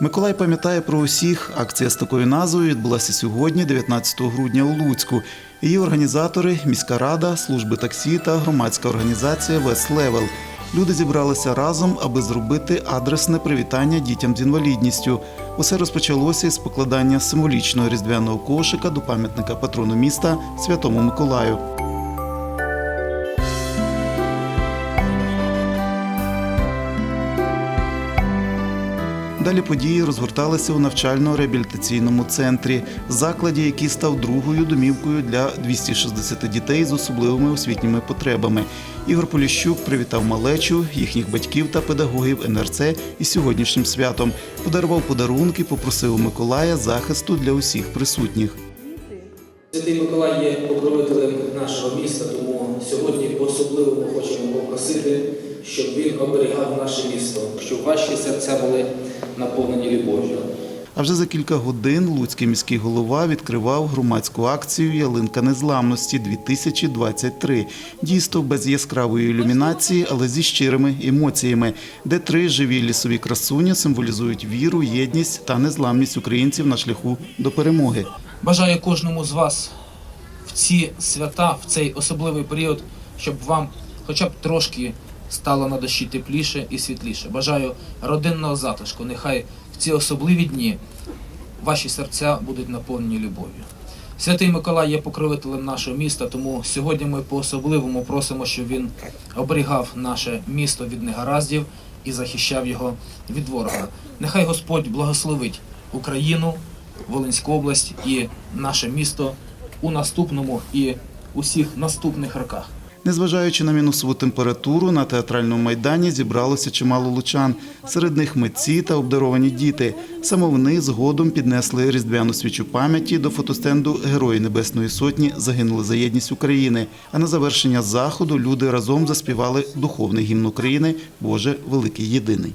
Миколай пам'ятає про усіх. Акція з такою назвою відбулася сьогодні, 19 грудня у Луцьку. Її організатори міська рада, служби таксі та громадська організація Вес Левел. Люди зібралися разом, аби зробити адресне привітання дітям з інвалідністю. Усе розпочалося із покладання символічного різдвяного кошика до пам'ятника патрону міста Святому Миколаю. Далі події розгорталися у навчально-реабілітаційному центрі, закладі, який став другою домівкою для 260 дітей з особливими освітніми потребами. Ігор Поліщук привітав малечу, їхніх батьків та педагогів НРЦ із сьогоднішнім святом. Подарував подарунки, попросив у Миколая захисту для усіх присутніх. Святий Миколай є покровителем нашого міста, тому сьогодні по-особливому хочемо попросити, щоб він оберігав наше місто, щоб ваші серця були наповнені любов'ю. А вже за кілька годин Луцький міський голова відкривав громадську акцію Ялинка незламності 2023 Дійство без яскравої ілюмінації, але зі щирими емоціями, де три живі лісові красуні символізують віру, єдність та незламність українців на шляху до перемоги. Бажаю кожному з вас в ці свята, в цей особливий період, щоб вам хоча б трошки стало на душі тепліше і світліше. Бажаю родинного затишку. Нехай в ці особливі дні ваші серця будуть наповнені любов'ю. Святий Миколай є покровителем нашого міста, тому сьогодні ми по-особливому просимо, щоб він оберігав наше місто від негараздів і захищав його від ворога. Нехай Господь благословить Україну, Волинську область і наше місто у наступному і усіх наступних роках. Незважаючи на мінусову температуру, на театральному майдані зібралося чимало лучан. Серед них митці та обдаровані діти. Саме вони згодом піднесли різдвяну свічу пам'яті до фотостенду Герої Небесної Сотні загинули за єдність України. А на завершення заходу люди разом заспівали духовний гімн України Боже великий єдиний.